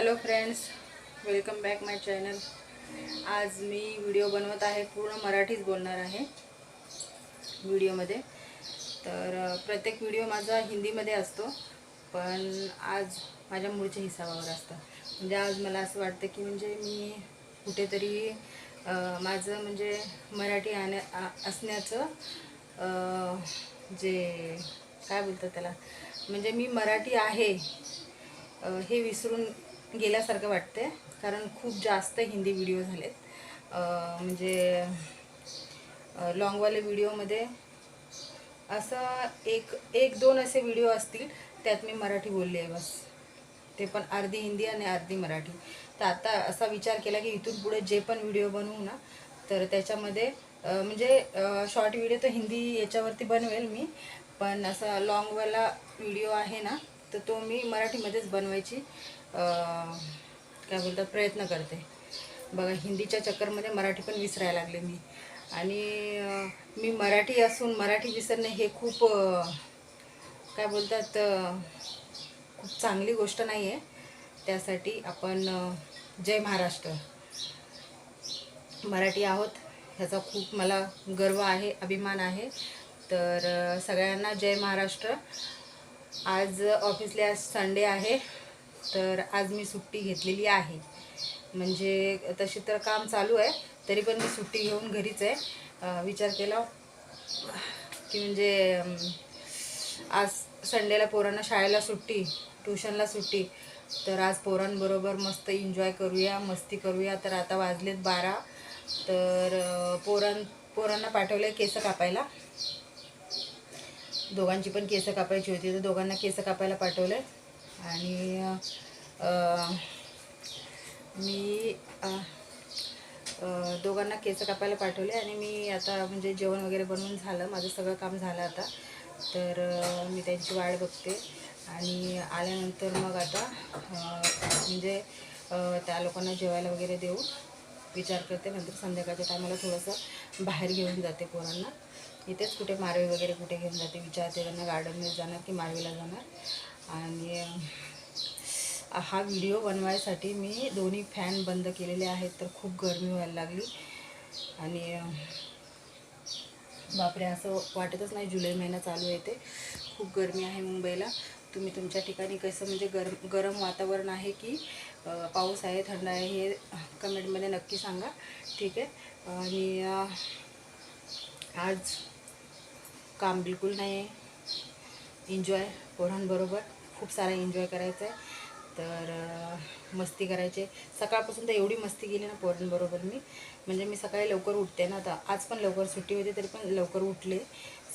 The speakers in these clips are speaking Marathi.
Hello friends welcome back my channel आज मी व्हिडिओ बनवत आहे पूर्ण मराठीच बोलणार आहे व्हिडिओमध्ये तर प्रत्येक व्हिडिओ माझा हिंदीमध्ये असतो पण आज माझ्या मूळच्या हिसाबावर असतं. म्हणजे आज मला असं वाटतं की म्हणजे मी कुठेतरी माझं म्हणजे मराठी आण्या असण्याचं जे काय बोलतात त्याला? म्हणजे मी मराठी आहे हे विसरून गेल्यासारखं वाटते कारण खूप जास्त हिंदी व्हिडिओ झालेत. म्हणजे लॉंगवाले व्हिडिओमध्ये असं एक एक दोन असे व्हिडिओ असतील त्यात मी मराठी बोलली आहे बस. ते पण अर्धी हिंदी आणि अर्धी मराठी. तर आता असा विचार केला की इथून पुढे जे पण व्हिडिओ बनवू ना तर त्याच्यामध्ये म्हणजे शॉर्ट व्हिडिओ तर हिंदी याच्यावरती बनवेल मी पण असा लॉंगवाला व्हिडिओ आहे ना तर तो मी मराठीमध्येच बनवायची. काय बोलतात प्रयत्न करते. बघा हिंदीच्या चक्करमध्ये मराठी पण विसरायला लागले मी. आणि मी मराठी असून मराठी विसरणे हे खूप काय बोलतात खूप चांगली गोष्ट नाही आहे. त्यासाठी आपण जय महाराष्ट्र. मराठी आहोत ह्याचा खूप मला गर्व आहे अभिमान आहे. तर सगळ्यांना जय महाराष्ट्र. आज ऑफिसला आज संडे आहे. तर आज मी सुट्टी घेतलेली आहे. म्हणजे तशी तर काम चालू आहे तरी पण मी सुट्टी घेऊन घरीच आहे. विचार केला की म्हणजे आज संडेला पोरांना शाळेला सुट्टी ट्युशनला सुट्टी. तर आज पोरांबरोबर मस्त एन्जॉय करूया मस्ती करूया. तर आता वाजलेत बारा. तर पोरां पोरांना पाठवलं आहे केस कापायला. दोघांची पण केस कापायची होती तर दोघांना केस कापायला पाठवलं आहे आणि मी दोघांना केस कापायला पाठवले आणि मी आता म्हणजे जेवण वगैरे बनवून झालं. माझं सगळं काम झालं आता. तर मी त्यांची वाट बघते. आणि आल्यानंतर मग आता म्हणजे त्या लोकांना जेवायला वगैरे देऊ. विचार करते. नंतर संध्याकाळच्या टायमाला थोडंसं बाहेर घेऊन जाते पोरांना. इथेच कुठे मारवी वगैरे कुठे घेऊन जाते. विचारते त्यांना गार्डनमध्ये जाणार की मारवीला जाणार. आणि हा व्हिडिओ बनवायसाठी मी दोन्ही फॅन बंद केलेले आहेत तर खूप गरमी व्हायला लागली. आणि बापरे असं वाटतच नाही जुलै महिना चालू आहे ते. खूप गरमी आहे मुंबईला. तुम्ही तुमच्या ठिकाणी कसं म्हणजे गरम गरम वातावरण आहे की पाऊस आहे थंड आहे हे कमेंटमध्ये नक्की सांगा. ठीक आहे? आणि आज काम बिलकुल नाही आहे. एन्जॉय पोरांबरोबर. खूप सारा एन्जॉय करायचा आहे तर मस्ती करायचे. सकाळपासून तर एवढी मस्ती केली ना पोरांबरोबर मी. म्हणजे मी सकाळी लवकर उठते ना आता. आज पण लवकर सुट्टी होती तरी पण लवकर उठले.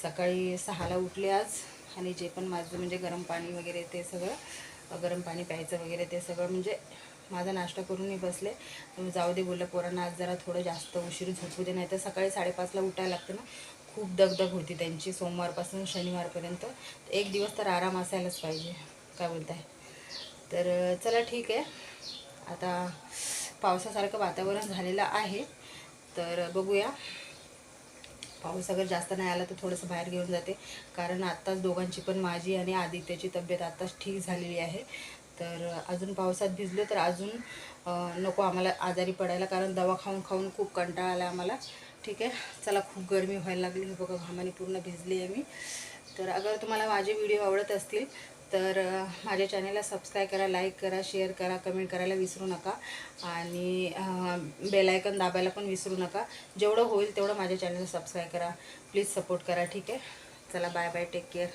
सकाळी सहाला उठले आज. आणि जे पण माझं म्हणजे गरम पाणी वगैरे ते सगळं गरम पाणी प्यायचं वगैरे ते सगळं म्हणजे माझा नाश्ता करून मी बसले जाऊ दे बोललं पोरांना आज जरा थोडं जास्त उशीर झोपू दे नाही तर सकाळी साडेपाचला उठायला लागतं ना. खूप दगदग होती त्यांची सोमवारपासून शनिवारपर्यंत. एक दिवस तर आराम असायलाच पाहिजे. काय बोलताय? तर चला ठीक आहे. आता पावसासारखं वातावरण झालेलं आहे. तर बघूया. पाऊस अगर जास्त नाही आला तर थोडंसं बाहेर घेऊन जाते. कारण आत्ताच दोघांची पण माझी आणि आदित्यची तब्येत आत्ताच ठीक झालेली आहे. तर अजून पावसात भिजलो तर अजून नको आम्हाला आजारी पडायला कारण दवा खाऊन खाऊन खूप कंटाळा आला आम्हाला. ठीक आहे? चला खूप गरमी व्हायला लागली. हे बघा घामाने पूर्ण भिजली आहे मी. तर अगर तुम्हाला माझे व्हिडिओ आवडत असतील तर माझ्या चॅनलला सबस्क्राईब करा लाईक करा शेअर करा कमेंट करायला विसरू नका. आणि बेलायकन दाबायला पण विसरू नका. जेवढं होईल तेवढं माझ्या चॅनलला सबस्क्राईब करा. प्लीज सपोर्ट करा ठीक आहे? चला बाय बाय टेक केअर